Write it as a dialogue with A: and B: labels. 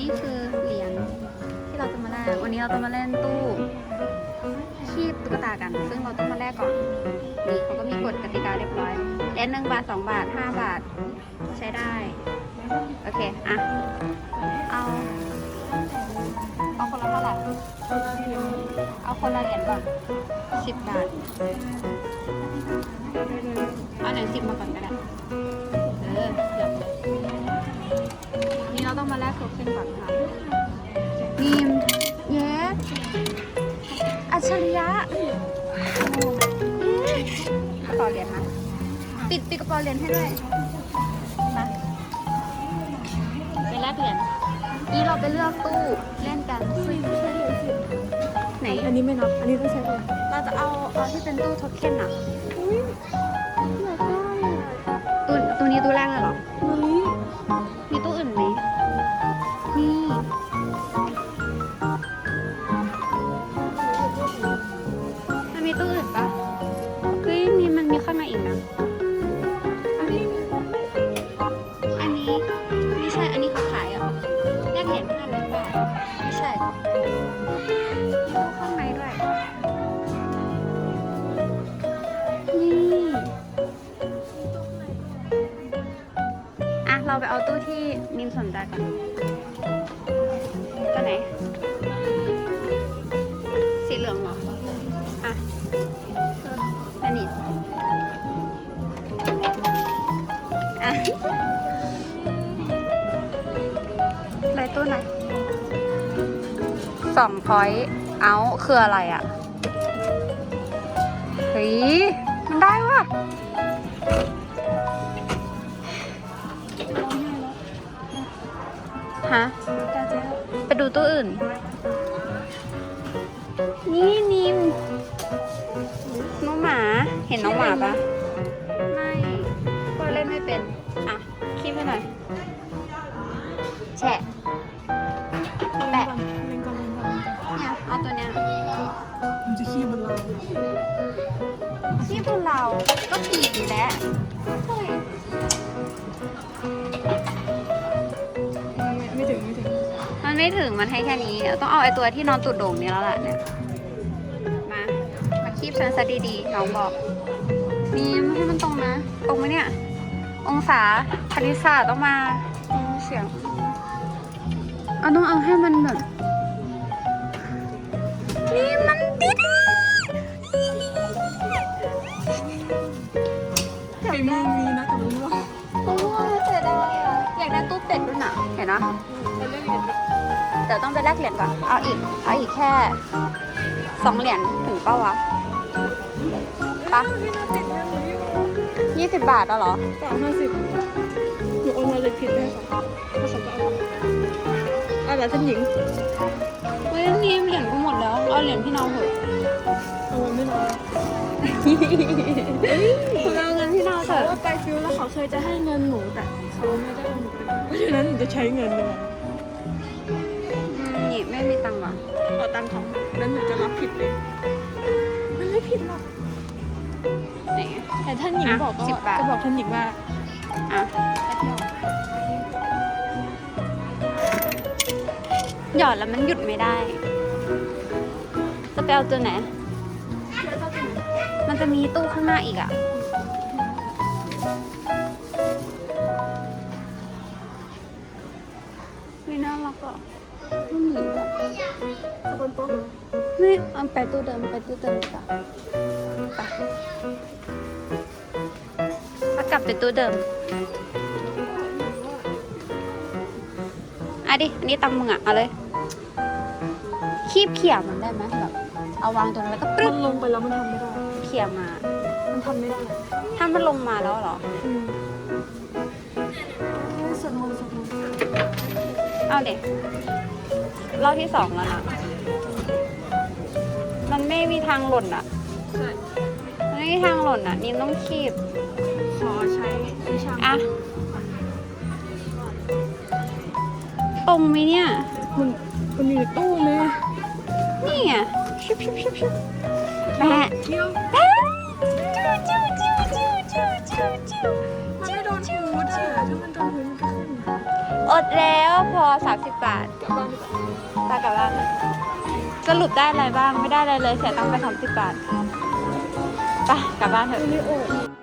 A: นี่คือเหรียญที่เราจะมาแลกวันนี้เราจะมาเล่นตู้คีบตุ๊กตากัน ซึ่งเราต้องมาแลกก่อนนี่เขาก็มีกฎกติกาเรียบร้อยเหรียญหนึ่งบาทสองบาทห้าบาทใช้ได้ โอเค อะ เอา เอาคนละเท่าไหร่เอาคนละเหรียญก่อนสิบบาท เอาเหรียญสิบมาก่อนก็ได้ เออเดี๋ยนี่เราต้องมาแลกโทเค็นก่อนค่ะนีมเย้อัจฉริยะกระเป๋าเหรียญมาปิดปิดกระเป๋าเหรียญให้ด้วยมาไปแลกเหรียญนี่เราไปเลือกตู้เล่นกันไหน
B: อันนี้ไม่นับ อันนี้ต้องใช้เลย
A: เราจะเอาเอาที่เป็นตู้โทเค็นอะ
B: มั
A: นมีตู้อื่นปะเฮ้ยมีมันมีข้างในอีกนะ อันนี้ อันนี้ไม่ใช่ อันนี้เขาขายเหรอะแลกเหรียญห้าร้อยบาทไม่ใช่มีตู้ข้างในด้วย นี่ อะ เราไปเอาตู้ที่มินสนใจก่อนตัวไหน อะไรตู้ไหนสองพอยต์เอาคืออะไรอะเฮ้ยมันได้ว่ะฮะไปดูตู้อื่น นี่นิมน้องหมา เห็นน้องหมาปะ ก็ผีอยู่แล้วเฮ้ย
B: ไม่ไม่ถึงไม่ถึง
A: มันไม่ถึงมันให้แค่นี้ต้องเอาไอตัวที่นอนตุดโด่งนี้แล้วล่ะเนี่ย มา มาคีบฉันซะดีๆน้องบอก นี่ไม่ให้มันตรงนะ ตรงไหมเนี่ย องศาคณิตศาสตร์ต้องมาอืมเสียงเอาต้องเอาให้มันแบบ
B: ตู้
A: เป็ดด้วยนะเห็นนะ
B: เป็นเรื่องเรียน
A: เดี๋ยวต้องไปแลกเหรียญก่อน เอาอีก เอาอีกแค่สองเหรียญถึงเป้าวะปะ
B: พี่น่าติดแน่เลยอยู่
A: ยี่สิบบาทแล้วเหรอ
B: สามห้าสิบหนูโอนมาเลยผิดแน่ค่ะก็สองก็เอาเอาแบบท่านหญิง
A: เฮ้ยนี่เหรียญกูหมดแล้ว เอาเหรียญพี่น้องเถอะ
B: เอาไว้ไม่นอน
A: เขา
B: เคยจะให้เงินหนูแต่เขาไม่ได้เอาหนูไปเพราะฉะนั้นหนูจะใช้เงินเลย
A: อืมนี่ไม่มีตังค์ว่ะ
B: เอาตังค์เขาแล้วหนูจะรับผิดเลยมันไม่ผิดหรอก
A: ไหน
B: แต่ท่านหญิง
A: อะ
B: บอกก็
A: 10บาท
B: จะบอกท่านหญิงว่า
A: อะ
B: ไปเที่ยว
A: หยอดแล้วมันหยุดไม่ได้ จะไปเอาตัวไหน มันจะมีตู้ข้างหน้าอีกอะ กอะไม่มีอะ
B: ตะโกนโป๊ะ
A: ไม่เอาไปตู้เดิมไปตู้เดิมดีกว่าไปเอากลับไปตู้เดิมอะดิ อันนี้ตังค์มึงอะ เอาเลย คีบเขี่ยมันได้ไหมแบบ เอาวางตรงนั้นแล้วก็ปรึ๊
B: มั
A: บ
B: นลงไปแล้วมันทำไม่ได้
A: เขี่ยมา
B: มันทำไม่ได้
A: ถ้ามันลงมาแล้วเหรอ
B: อืม
A: เอาเด็กรอบที่สองแล้วนะ มันไม่มีทางหล่นอะ
B: ใช่
A: มันไม่มีทางหล่นอะนี่ต้องคีบ
B: ขอใช้วิชา
A: อะ ตรงไหมเนี่ย
B: มันมันอยู่ในตู้ไหม
A: นี่ไงชุบชุบชุบชุบแปะ
B: เที่ยว
A: แปะ 30 บาท
B: กลับบาทกว่า
A: ตากลับบ้านสรุปได้อะไรบ้างไม่ได้อะไรเลยเสียตังค์ไป30 บาทไปกลับบ้านเถอะ